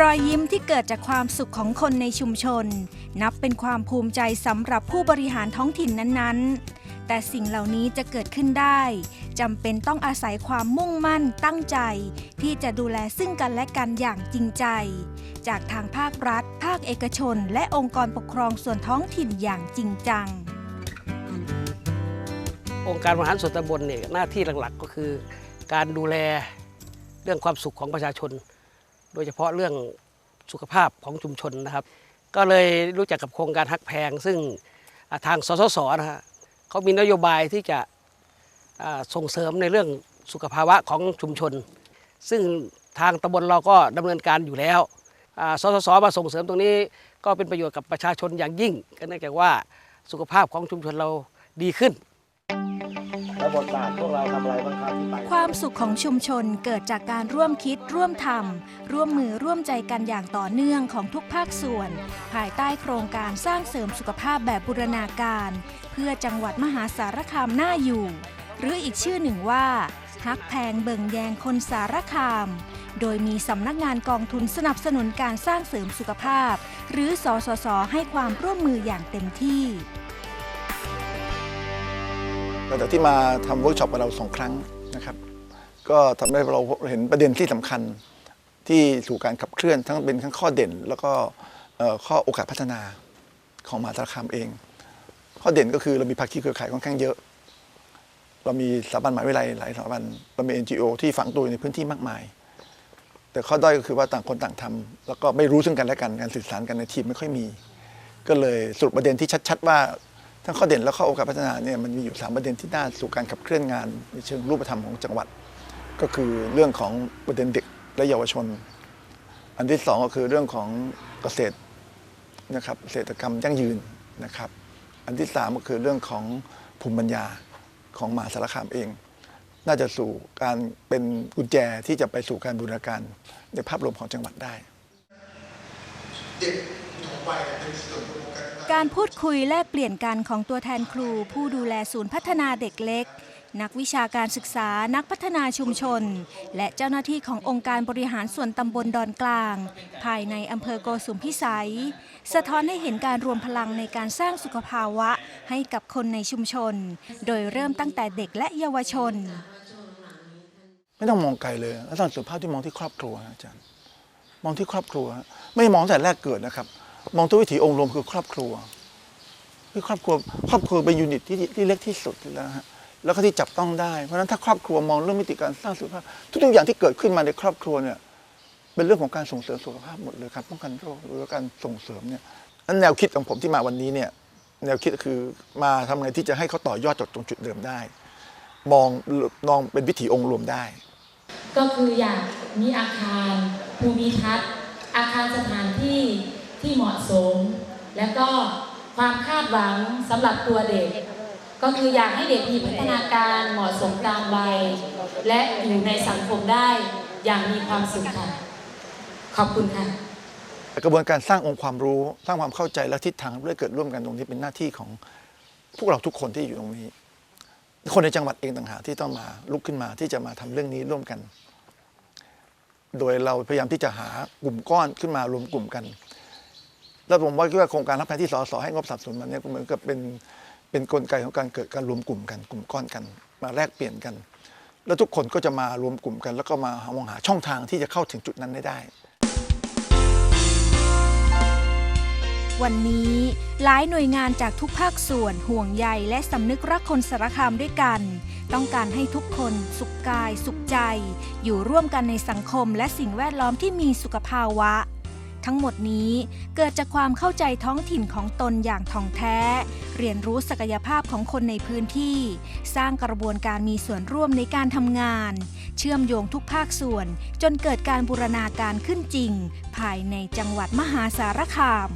รอยยิ้มที่เกิดจากความสุขของคนในชุมชน นับเป็นความภูมิใจสำหรับผู้บริหารท้องถิ่นนั้นๆ แต่สิ่งเหล่านี้จะเกิดขึ้นได้จำเป็นต้องอาศัยความมุ่งมั่นตั้งใจ ที่จะดูแลซึ่งกันและกันอย่างจริงใจ จากทางภาครัฐ ภาคเอกชน และองค์กรปกครองส่วนท้องถิ่นอย่างจริงจัง องค์การบริหารส่วนตำบลเนี่ยหน้าที่หลักๆ ก็คือ การดูแลเรื่องความสุขของประชาชน โดยเฉพาะเรื่องสุขภาพของชุมชนนะครับ ก็เลยรู้จักกับโครงการฮักแพง ซึ่งทางสสสนะฮะเขามีนโยบายที่จะส่งเสริมในเรื่องสุขภาวะของชุมชน ซึ่งทางตำบลเราก็ดำเนินการอยู่แล้วสสสมาส่งเสริมตรงนี้ก็เป็นประโยชน์กับประชาชนอย่างยิ่งก็เนื่องจากว่าสุขภาพของชุมชนเราดีขึ้น แล้วบทบาทพวกเราทำอะไรบ้างครับที่ไปความสุขของชุมชนเกิดจากการร่วมคิดร่วมทำร่วมมือร่วมใจกันอย่างต่อเนื่องของทุกภาคส่วน ภายใต้โครงการสร้างเสริมสุขภาพแบบบูรณาการ เพื่อจังหวัดมหาสารคามน่าอยู่ หรืออีกชื่อหนึ่งว่าฮักแพงเบิงแยงคนสารคาม โดยมีสำนักงานกองทุนสนับสนุนการสร้างเสริมสุขภาพ หรือสสส ให้ความร่วมมืออย่างเต็มที่ หลังจากที่มาทำเวิร์กช็อปกับเราสองครั้งนะครับ ก็ทำให้เราเห็นประเด็นที่สำคัญที่สู่การขับเคลื่อนทั้งเป็นทั้งข้อเด่น แล้วก็ข้อโอกาสพัฒนาของมหาสารคามเอง ข้อเด่นก็คือเรามีภาคีเครือข่ายค่อนข้างเยอะ เรามีสถาบันมหาวิทยาลัยหลายสถาบันเรามี NGO ที่ฝังตัวอยู่ในพื้นที่มากมาย แต่ข้อด้อยก็คือว่าต่างคนต่างทำแล้วก็ไม่รู้ซึ่งกันและกันการสื่อสารกันในทีมไม่ค่อยมี ก็เลยสรุปประเด็นที่ชัด ๆ ว่า ทั้งข้อเด่นและข้อโอกาสพัฒนาเนี่ยมันมีอยู่ 3 ประเด็นที่น่าสู่การขับเคลื่อนงานในเชิงรูปธรรมของจังหวัด ก็คือเรื่องของประเด็นเด็กและเยาวชน อันที่สองก็คือเรื่องของเกษตรนะครับเกษตรกรรมยั่งยืนนะครับ อันที่สามก็คือเรื่องของภูมิปัญญาของมหาสารคามเอง น่าจะสู่การเป็นกุญแจที่จะไปสู่การบูรณาการในภาพรวมของจังหวัดได้ก การพูดคุยแลกเปลี่ยนกันของตัวแทนครู ผู้ดูแลศูนย์พัฒนาเด็กเล็ก นักวิชาการศึกษานักพัฒนาชุมชน และเจ้าหน้าที่ขององค์การบริหารส่วนตำบลดอนกลาง ภายในอำเภอโกสุมพิสัย สะท้อนให้เห็นการรวมพลังในการสร้างสุขภาวะให้กับคนในชุมชน โดยเริ่มตั้งแต่เด็กและเยาวชน ไม่ต้องมองไกลเลยแล้วตอนสุภาพที่มองที่ครอบครัวนะอาจารย์ มองที่ครอบครัว ไม่มองแต่แรกเกิดนะครับ มองตัววิถีองค์รวมคือครอบครัว คือครอบครัวครอบครัวเป็นยูนิตที่ที่เล็กที่สุดแล้วฮะแล้วก็ที่จับต้องได้ เพราะฉะนั้นถ้าครอบครัวมองเรื่องมิติการสร้างสุขภาพ ทุกๆอย่างที่เกิดขึ้นมาในครอบครัวเนี่ยเป็นเรื่องของการส่งเสริมสุขภาพหมดเลยครับป้องกันโรคหรือการส่งเสริมเนี่ยนั้นแนวคิดของผมที่มาวันนี้เนี่ยแนวคิดคือมาทำไงที่จะให้เขาต่อยอดจากตรงจุดเดิมได้ มองมองเป็นวิถีองค์รวมได้ ก็คืออยากมีอาคารภูมิทัศน์อาคารสถานที่ ที่เหมาะสม และก็ความคาดหวังสำหรับตัวเด็ก ก็คืออยากให้เด็กมีพัฒนาการเหมาะสมตามวัย และอยู่ในสังคมได้อย่างมีความสุขค่ะ ขอบคุณค่ะ กระบวนการสร้างองค์ความรู้สร้างความเข้าใจและทิศทางเพื่อเกิดร่วมกันตรงนี้เป็นหน้าที่ของพวกเราทุกคนที่อยู่ตรงนี้ คนในจังหวัดเองต่างหากที่ต้องมาลุกขึ้นมาที่จะมาทำเรื่องนี้ร่วมกัน โดยเราพยายามที่จะหากลุ่มก้อนขึ้นมารวมกลุ่มกัน แล้วผมว่าคิดว่าโครงการรับแทนที่สสให้งบสนับสนุนมันเนี่ยเหมือนกับเป็นเป็นกลไกของการเกิดการรวมกลุ่มกันกลุ่มก้อนกัน มาแลกเปลี่ยนกัน แล้วทุกคนก็จะมารวมกลุ่มกัน แล้วก็มาหามองหาช่องทางที่จะเข้าถึงจุดนั้นได้ วันนี้หลายหน่วยงานจากทุกภาคส่วนห่วงใยและสำนึกรักคนสารคามด้วยกัน ต้องการให้ทุกคนสุขกาย สุขใจ อยู่ร่วมกันในสังคมและสิ่งแวดล้อมที่มีสุขภาวะ ทั้งหมดนี้เกิดจากความเข้าใจท้องถิ่นของตนอย่างท่องแท้ เรียนรู้ศักยภาพของคนในพื้นที่ สร้างกระบวนการมีส่วนร่วมในการทำงาน เชื่อมโยงทุกภาคส่วน จนเกิดการบูรณาการขึ้นจริง ภายในจังหวัดมหาสารคาม